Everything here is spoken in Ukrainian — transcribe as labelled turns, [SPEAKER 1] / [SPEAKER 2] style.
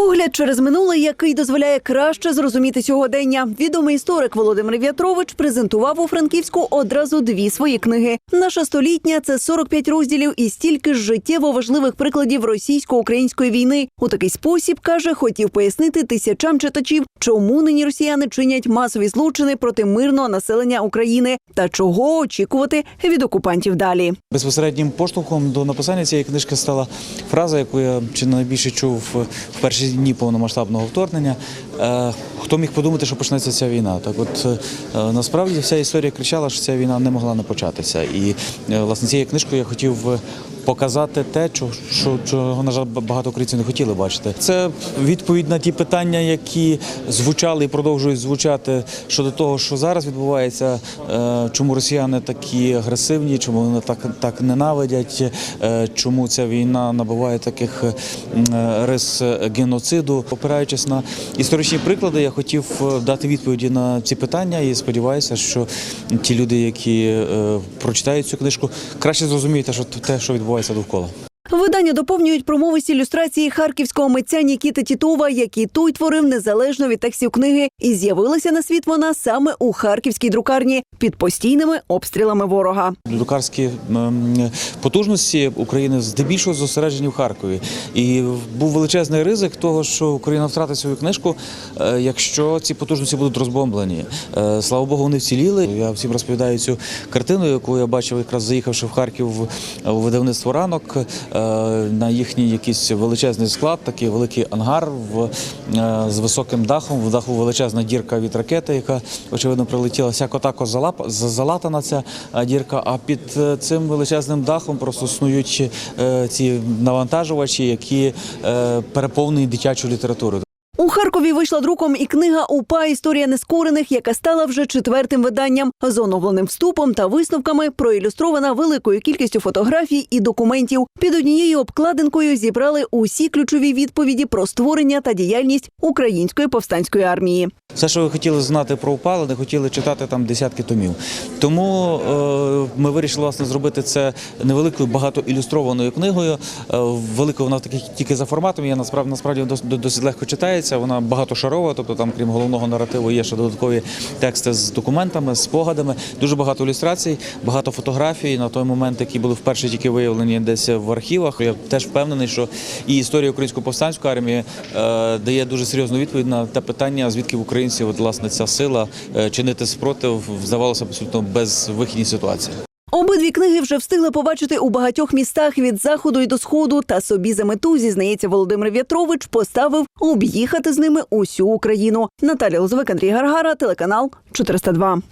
[SPEAKER 1] 不 Погляд через минуле, який дозволяє краще зрозуміти сьогодення. Відомий історик Володимир В'ятрович презентував у Франківську одразу дві свої книги. Наша столітня це 45 розділів і стільки ж життєво важливих прикладів російсько-української війни. У такий спосіб каже, хотів пояснити тисячам читачів, чому нині росіяни чинять масові злочини проти мирного населення України та чого очікувати від окупантів далі.
[SPEAKER 2] Безпосереднім поштовхом до написання цієї книжки стала фраза, яку я чи найбільше чув в перші дні повномасштабного вторгнення. Е, Хто міг подумати, що почнеться ця війна? Так, от е, насправді вся історія кричала, що ця війна не могла не початися. І е, власне цією книжкою я хотів. Показати те, чого, чого, на жаль, багато українців не хотіли бачити. Це відповідь на ті питання, які звучали і продовжують звучати щодо того, що зараз відбувається, е, чому росіяни такі агресивні, чому вони так, так ненавидять, е, чому ця війна набуває таких рис геноциду. Опираючись на історичні приклади, я хотів е, дати відповіді на ці питання і сподіваюся, що ті люди, які прочитають цю книжку, краще зрозуміють що те, що відбувається довкола.
[SPEAKER 1] Видання доповнюють промовисті ілюстрації харківського митця Нікіти Тітова, які той творив незалежно від текстів книги, і з'явилася на світ вона саме у харківській друкарні під постійними обстрілами ворога.
[SPEAKER 2] Друкарські ем, потужності України здебільшого зосереджені в Харкові, і був величезний ризик того, що Україна втратить свою книжку, е, якщо ці потужності будуть розбомблені. Е, Слава Богу, вони вціліли. Я всім розповідаю цю картину, яку я бачив, якраз заїхавши в Харків у видавництво ранок. Е, На їхній якийсь величезний склад, такий великий ангар в, е, з високим дахом. В даху величезна дірка від ракети, яка очевидно прилетіла. Сяко тако залатана ця е, дірка. А під цим величезним дахом просто снують ці навантажувачі, які переповнені дитячою літературою.
[SPEAKER 1] У Харкові вийшла друком і книга УПА Історія нескорених, яка стала вже четвертим виданням з оновленим вступом та висновками, проілюстрована великою кількістю фотографій і документів. Під однією обкладинкою зібрали усі ключові відповіді про створення та діяльність української повстанської армії.
[SPEAKER 2] Все, що ви хотіли знати про упали, не хотіли читати там десятки томів. Тому е, ми вирішили власне зробити це невеликою багатоілюстрованою книгою. Е, велика вона тільки за форматом. Я насправді насправді дос- до- досить легко читається. Вона багатошарова, тобто там, крім головного наративу, є ще додаткові тексти з документами, спогадами. Дуже багато ілюстрацій, багато фотографій на той момент, які були вперше тільки виявлені десь в архівах. Я теж впевнений, що і історія української повстанської армії е, дає дуже серйозну відповідь на те питання, звідки в українців от, власне ця сила е, чинити спротив здавалося абсолютно безвихідній ситуації.
[SPEAKER 1] Обидві книги вже встигли побачити у багатьох містах від заходу і до сходу. Та собі за мету зізнається Володимир В'ятрович, поставив об'їхати з ними усю Україну. Наталя Лозовик, Андрій Гаргара, телеканал 402.